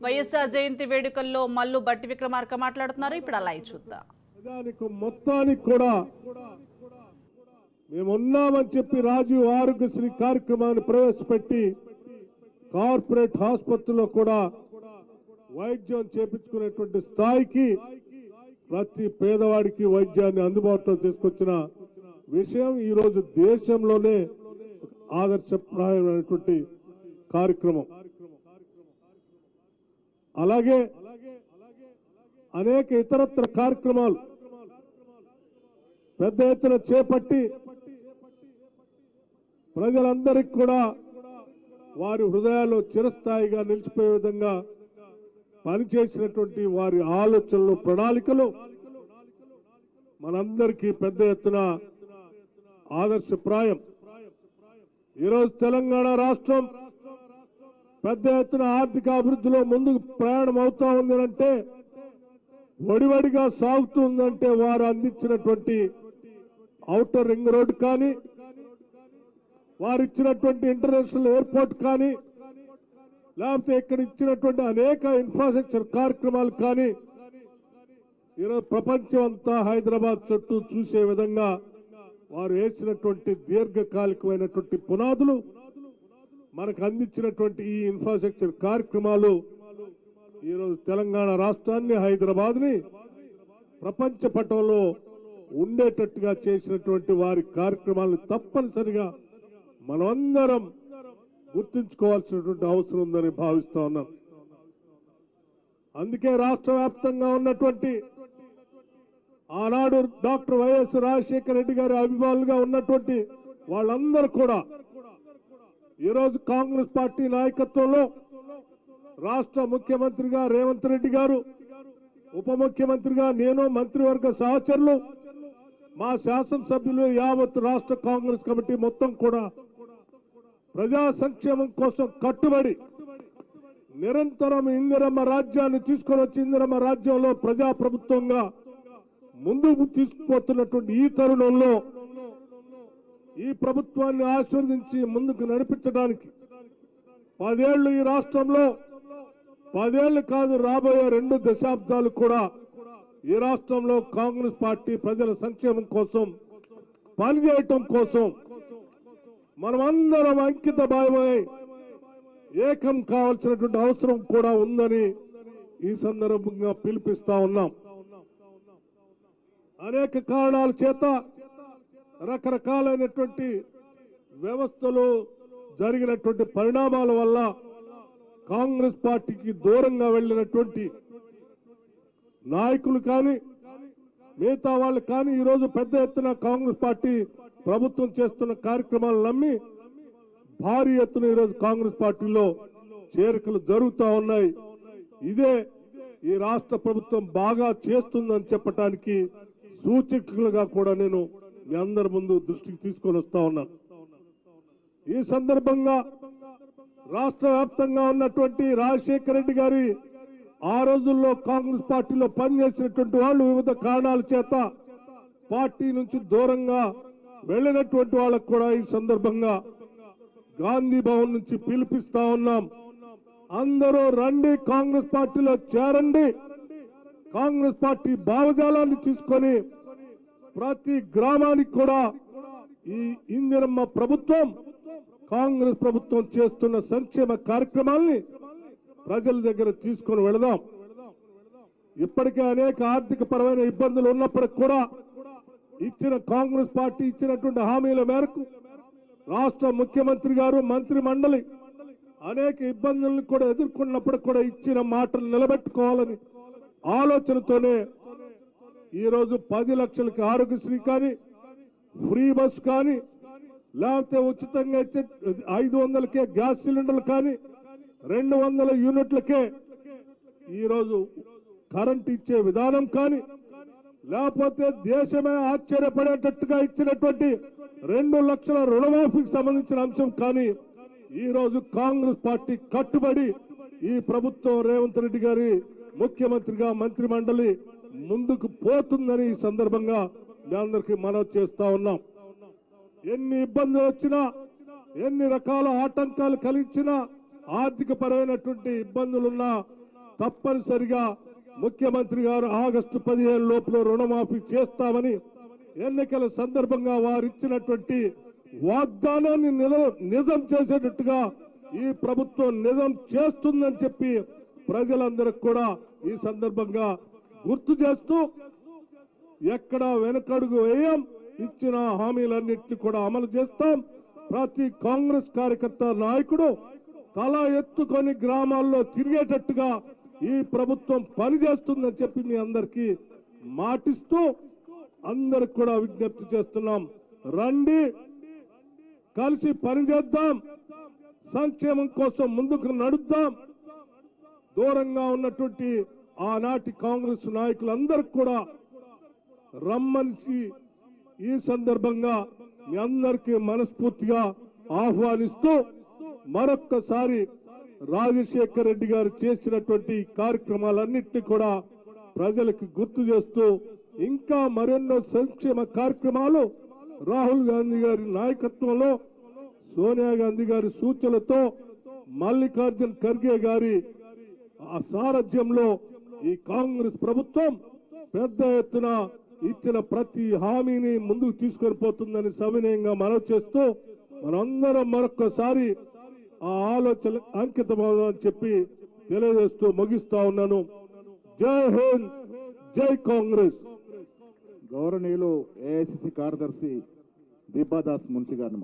వైఎస్ఆర్ జయంతి వేడుకల్లో మల్లు బట్టి విక్రమార్క మాట్లాడుతున్నారు. ఇప్పుడు అలా చూద్దాం. మొత్తానికి కూడా మేమున్నామని చెప్పి రాజీవ్ ఆరోగ్యశ్రీ కార్యక్రమాన్ని ప్రవేశపెట్టి కార్పొరేట్ ఆసుపత్రిలో కూడా వైద్యం చేపించుకునేటువంటి స్థాయికి ప్రతి పేదవాడికి వైద్యాన్ని అందుబాటులో తీసుకొచ్చిన విషయం ఈరోజు దేశంలోనే ఆదర్శప్రాయమైనటువంటి కార్యక్రమం. అలాగే అనేక ఇతరత్ర కార్యక్రమాలు పెద్ద ఎత్తున చేపట్టి ప్రజలందరికీ కూడా వారి హృదయాల్లో చిరస్థాయిగా నిలిచిపోయే విధంగా పనిచేసినటువంటి వారి ఆలోచనలు ప్రణాళికలు మనందరికీ పెద్ద ఎత్తున ఆదర్శప్రాయం. ఈరోజు తెలంగాణ రాష్ట్రం పెద్ద ఎత్తున ఆర్థిక అభివృద్ధిలో ముందుకు ప్రయాణం అవుతా ఉంది అంటే వడివడిగా సాగుతుందంటే వారు అందించినటువంటి ఔటర్ రింగ్ రోడ్ కానీ వారు ఇచ్చినటువంటి ఇంటర్నేషనల్ ఎయిర్పోర్ట్ కానీ లేకపోతే ఇక్కడ ఇచ్చినటువంటి అనేక ఇన్ఫ్రాస్ట్రక్చర్ కార్యక్రమాలు కానీ ఈరోజు ప్రపంచం అంతా హైదరాబాద్ చుట్టూ చూసే విధంగా వారు వేసినటువంటి దీర్ఘకాలికమైనటువంటి పునాదులు మనకు అందించినటువంటి ఈ ఇన్ఫ్రాస్ట్రక్చర్ కార్యక్రమాలు ఈరోజు తెలంగాణ రాష్ట్రాన్ని హైదరాబాద్ని ప్రపంచ పటంలో ఉండేటట్టుగా చేసినటువంటి వారి కార్యక్రమాలను తప్పనిసరిగా మనమందరం గుర్తుంచుకోవాల్సినటువంటి అవసరం ఉందని భావిస్తా ఉన్నాం. అందుకే రాష్ట్ర వ్యాప్తంగా ఉన్నటువంటి ఆనాడు డాక్టర్ వైఎస్ రాజశేఖర రెడ్డి గారి అభిమానులుగా ఉన్నటువంటి వాళ్ళందరూ కూడా ఈరోజు కాంగ్రెస్ పార్టీ నాయకత్వంలో రాష్ట్ర ముఖ్యమంత్రిగా రేవంత్ రెడ్డి గారు ఉప ముఖ్యమంత్రిగా నేను మంత్రివర్గ సహచరులు మా శాసనసభ్యులు యావత్ రాష్ట్ర కాంగ్రెస్ కమిటీ మొత్తం కూడా ప్రజా సంక్షేమం కోసం కట్టుబడి నిరంతరం ఇందిరమ్మ రాజ్యాన్ని తీసుకొని వచ్చి ఇందిరమ్మ రాజ్యంలో ప్రజా ప్రభుత్వంగా ముందుకు తీసుకుపోతున్నటువంటి ఈ తరుణంలో ఈ ప్రభుత్వాన్ని ఆశీర్వదించి ముందుకు నడిపించడానికి పదేళ్ళు ఈ రాష్ట్రంలో పదేళ్ళు కాదు రాబోయే రెండు దశాబ్దాలు కూడా ఈ రాష్ట్రంలో కాంగ్రెస్ పార్టీ ప్రజల సంక్షేమం కోసం పనిచేయటం కోసం మనమందరం అంకిత భావమై ఏకం కావాల్సినటువంటి అవసరం కూడా ఉందని ఈ సందర్భంగా పిలిపిస్తా ఉన్నాం. అనేక కారణాల చేత రకరకాలైనటువంటి వ్యవస్థలు జరిగినటువంటి పరిణామాల వల్ల కాంగ్రెస్ పార్టీకి దూరంగా వెళ్ళినటువంటి నాయకులు కానీ మిగతా వాళ్ళు కానీ ఈరోజు పెద్ద ఎత్తున కాంగ్రెస్ పార్టీ ప్రభుత్వం చేస్తున్న కార్యక్రమాలు నమ్మి భారీ ఎత్తున ఈరోజు కాంగ్రెస్ పార్టీలో చేరికలు జరుగుతూ ఉన్నాయి. ఇదే ఈ రాష్ట్ర ప్రభుత్వం బాగా చేస్తుందని చెప్పటానికి సూచికలుగా కూడా నేను మీ అందరి ముందు దృష్టికి తీసుకొని వస్తా ఉన్నాను ఈ సందర్భంగా రాష్ట్ర వ్యాప్తంగా ఉన్నటువంటి రాజశేఖర రెడ్డి గారి ఆ రోజుల్లో కాంగ్రెస్ పార్టీలో పనిచేసినటువంటి వాళ్ళు వివిధ కారణాల చేత పార్టీ నుంచి దూరంగా వెళ్ళినటువంటి వాళ్ళకు కూడా ఈ సందర్భంగా గాంధీ భవన్ నుంచి పిలిపిస్తా ఉన్నాం. అందరూ రండి కాంగ్రెస్ పార్టీలో చేరండి. కాంగ్రెస్ పార్టీ భావజాలాన్ని తీసుకొని ప్రతి గ్రామానికి కూడా ఈ ఇందిరమ్మ ప్రభుత్వం కాంగ్రెస్ ప్రభుత్వం చేస్తున్న సంక్షేమ కార్యక్రమాల్ని ప్రజల దగ్గర తీసుకొని వెళదాం. ఇప్పటికే అనేక ఆర్థిక పరమైన ఇబ్బందులు ఉన్నప్పటికి కూడా ఇచ్చిన కాంగ్రెస్ పార్టీ ఇచ్చినటువంటి హామీల మేరకు రాష్ట్ర ముఖ్యమంత్రి గారు మంత్రి మండలి అనేక ఇబ్బందులను కూడా ఎదుర్కొన్నప్పుడు కూడా ఇచ్చిన మాటలు నిలబెట్టుకోవాలని ఆలోచనతోనే ఈరోజు పది లక్షలకి ఆరోగ్యశ్రీ కానీ ఫ్రీ బస్ కానీ లేకపోతే ఉచితంగా ఇచ్చే ఐదు వందలకే గ్యాస్ సిలిండర్లు కానీ రెండు వందల యూనిట్లకే ఈరోజు కరెంట్ ఇచ్చే విధానం కానీ లేకపోతే దేశమే ఆశ్చర్యపడేటట్టుగా ఇచ్చినటువంటి రెండు లక్షల రుణమాఫీకి సంబంధించిన అంశం కానీ ఈరోజు కాంగ్రెస్ పార్టీ కట్టుబడి ఈ ప్రభుత్వం రేవంత్ రెడ్డి గారి ముఖ్యమంత్రిగా మంత్రి మండలి ముందుకు పోతుందని ఈ సందర్భంగా మీ అందరికీ మనవి చేస్తా ఉన్నాం. ఎన్ని ఇబ్బందులు వచ్చినా ఎన్ని రకాల ఆటంకాలు కలిగించినా ఆర్థిక పరమైనటువంటి ఇబ్బందులున్నా తప్పనిసరిగా ముఖ్యమంత్రి గారు ఆగస్టు పదిహేను లోపల రుణమాఫీ చేస్తామని ఎన్నికల సందర్భంగా వారు ఇచ్చినటువంటి వాగ్దానాన్ని నిల- నిజం చేసేటట్టుగా ఈ ప్రభుత్వం నిజం చేస్తుందని చెప్పి ప్రజలందరికి కూడా ఈ సందర్భంగా గుర్తు చేస్తూ ఎక్కడ వెనకడుగు వేయం. ఇచ్చిన హామీలన్నింటినీ కూడా అమలు చేస్తాం. ప్రతి కాంగ్రెస్ కార్యకర్త నాయకుడు తల ఎత్తుకొని గ్రామాల్లో తిరిగేటట్టుగా ఈ ప్రభుత్వం పనిచేస్తుందని చెప్పి మీ అందరికీ మాటిస్తూ అందరికి కూడా విజ్ఞప్తి చేస్తున్నాం. రండి కలిసి పనిచేద్దాం సంక్షేమం కోసం ముందుకు నడుద్దాం. దూరంగా ఉన్నటువంటి ఆనాటి కాంగ్రెస్ నాయకులందరికీ కూడా రమ్మనిసి ఈ సందర్భంగా మీ అందరికీ మనస్ఫూర్తిగా ఆహ్వానిస్తూ మరొక్కసారి రాజశేఖర్ రెడ్డి గారు చేసినటువంటి కార్యక్రమాలన్నింటినీ కూడా ప్రజలకు గుర్తు చేస్తూ ఇంకా మరెన్నో సంక్షేమ కార్యక్రమాలు రాహుల్ గాంధీ గారి నాయకత్వంలో సోనియా గాంధీ గారి సూచనలతో మల్లికార్జున్ ఖర్గే గారి ఆ సారథ్యంలో ఈ కాంగ్రెస్ ప్రభుత్వం పెద్ద ఎత్తున ఇచ్చిన ప్రతి హామీని ముందుకు తీసుకొని పోతుందని సవినయంగా మనవి చేస్తూ మనందరం మరొక్కసారి ఆ ఆలోచన అంకితమవుదని చెప్పి తెలియజేస్తూ ముగిస్తా ఉన్నాను. జై హింద్ జై కాంగ్రెస్. గౌరవనీయులు ఏఐసిసి కార్యదర్శి దీపాదాస్ మున్సి గారిని